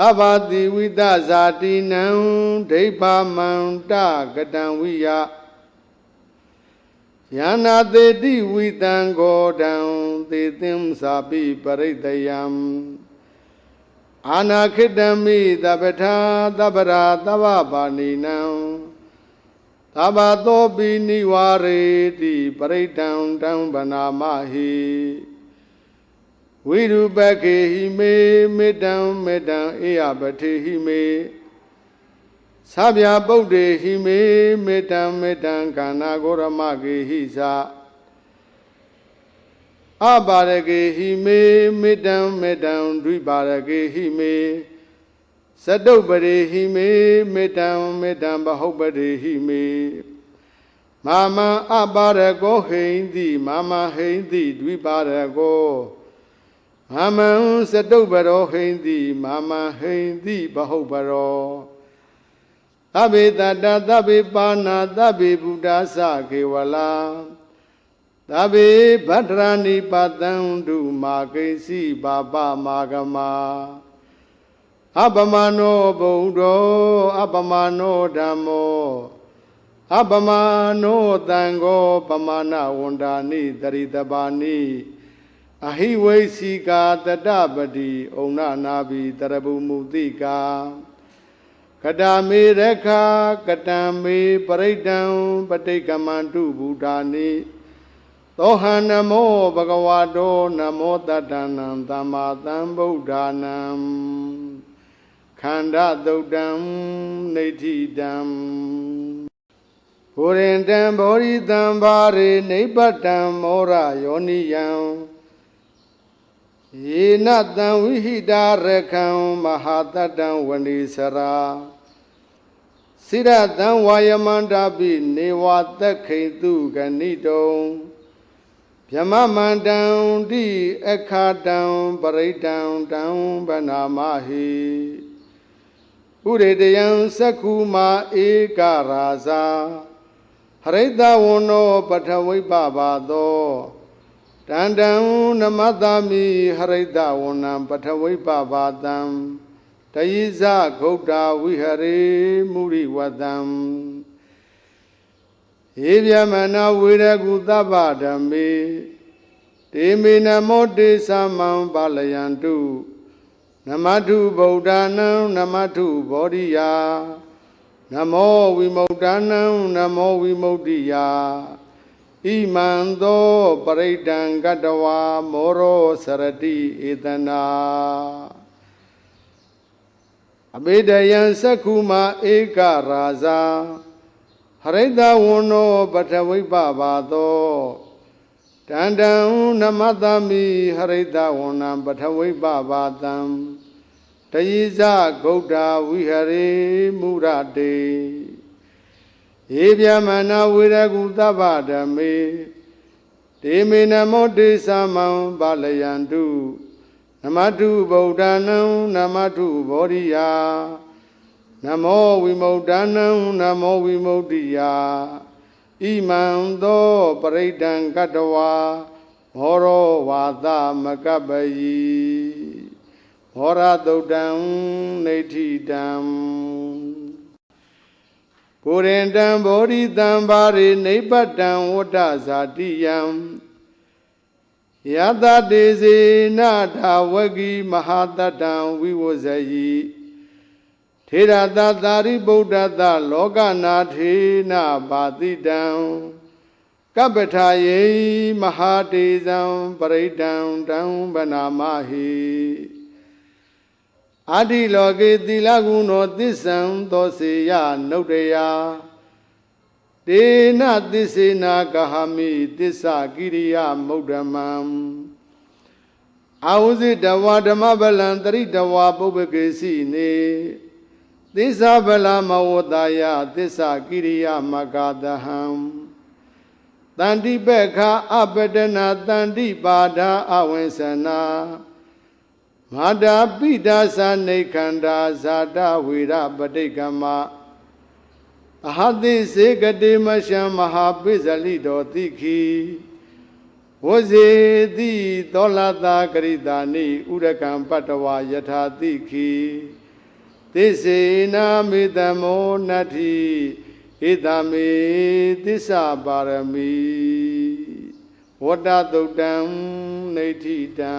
သဗ္ဗတိဝိတဇာတိနံဒိဋ္ဌာမန္တကတံဝိယယန္နာတေတိဝိတံကောတံသေသင်္စာပိပရိတယံအာနာခိတံမိတပ္ပထာတပ္ပရာတဗ္ဗပါဏိနံသဗ္ဗသောပိနိဝရေတိပရိတံတံဗနာမဟိ ဝိရုပကေဟိမေမေတ္တံမေတ္တံအေယပတိဟိမေသဗျာပုဒ္ဒေဟိမေမေတ္တံမေတ္တံကာနာဂောရမကေဟိသာအပါရကေဟိမေမေတ္တံမေတ္တံဒွိပါရကေဟိမေသတုပ္ပရေဟိမေမေတ္တံမေတ္တံဘဟုတ်ပရေဟိမေမာမံအပါရကောဟိန္တိမာမဟိန္တိဒွိပါရကော မမံစတုပ္ပရောဟိန္တိမာမဟိန္တိဘဟုတ်ပရောသဗ္ဗေတတသဗ္ဗေပါဏာသဗ္ဗေဗုဒ္ဓသခေဝလာသဗ္ဗေဗတ္တရဏိပတံဒုမာကိစီပါပမာဂမအပမနောဗုဒ္ဓောအပမနောဓမ္မောအပမနောတံဃောပမာဏဝန္ဒာနိတရိတပါနိ အဟိဝိစီကာတတပတိဩနနာဘိတရဗုမုတိကာကတမေရခာကတံမေပရိဒံပဋိကမန္တုဘုဒ္ဓာနိသောဟံနမောဘဂဝတောနမောတတ္တနံသမ္မာသမ္ဗုဒ္ဓါနံခန္ဓာသုတ်တံနေဋ္ဌိတံဘုရင်တံဘောရိတံဘာရေနိဗ္ဗတံမောရယောနိယံ ယေနတံဝိဟိတာရခံမဟာတတံဝဏိစရာစိရတံဝါယမန္တာပိနေဝသက္ခိတုဂဏိတုံဗျမမန္တံတိအခါတံပရိတံတံဗနာမဟိဥရေတယံသက္ခုမာဧကရာဇာဟရိတဝနောပထဝိပပါသော တန္တံနမတ္တမိဟရိတဝနံပထဝိပပါတံတယိဇဂௌတာဝိဟရေမုရိဝတံဧဗျမနာဝေရကုသဗ္ဗဓမ္မေတေမေနမောတေသမံပါလယန္တုနမထုဗုဒ္ဓနာနမထုဘောဓိယာနမောဝိမု ക്ത နံနမောဝိမု ക്തി ယာ ဣမံသောပရိဒံကတဝါမောရောစရတိဧတနာအဘိဒယံသက္ခုမဧကရာဇာဟရိတဝန္နောပထဝိပပါသောတန္တံနမတမိဟရိတဝန္နံပထဝိပပါတံတယိဇဂௌတာဝိဟရေမူရတေ ဧဗျမနာဝေရကုသဗ္ဗဓမ္မေတေမေနမောတေသမံပါလယန္တုနမတုဗုဒ္ဓနံနမတုဘောဓိယာနမောဝိမု ക്ത နံနမောဝိမု ക്തി ယာဣမံသောပရိဒံကတဝါမောရောဝါသမကပယီမောရတုတ်တံနေဋ္ဌိတံ ပုရိန္တံဘောဓိတံဘာရိနိဗ္ဗတံဝတ္တဇာတိယံယတတေစေနထာဝဂီမဟာတတံဝိဝဇယိထေရတသာရိဗုဒ္ဓတလောကနာထေနပါတိတံကပ္ပထာယေမဟာတေဇံပရိဒံတံဗနာမဟိ အာတိလောကေသီလကုဏောသစ္ဆံသောစေယနုတ္တယာတေနသစ္စေနာကဟမိသစ္စာကိရိယမௌဒ္ဓမံအာဝဇိတဝါဓမ္မဗလံတရိတဝါပုပ္ပကေစီနေသစ္စာဗလမဝတယသစ္စာကိရိယမဂတဟံတန္တိပက္ခအပတနာတန္တိပါဒာအဝိသနာ မာတာပိဒါသနေခန္ဓာဇာတဝေရပဋိကမအဟသိစေကတိမရှံမဟာပိဇလိတောတိခိဝဇေတိသောလတာကရိတာနိဥရကံပတ္တဝယထာတိခိသစ္စေနာမေတ္တမောနတ္ထိဧတမေသစ္စာပါရမီဝတ္တသုတ်တံနေဋ္ဌိတံ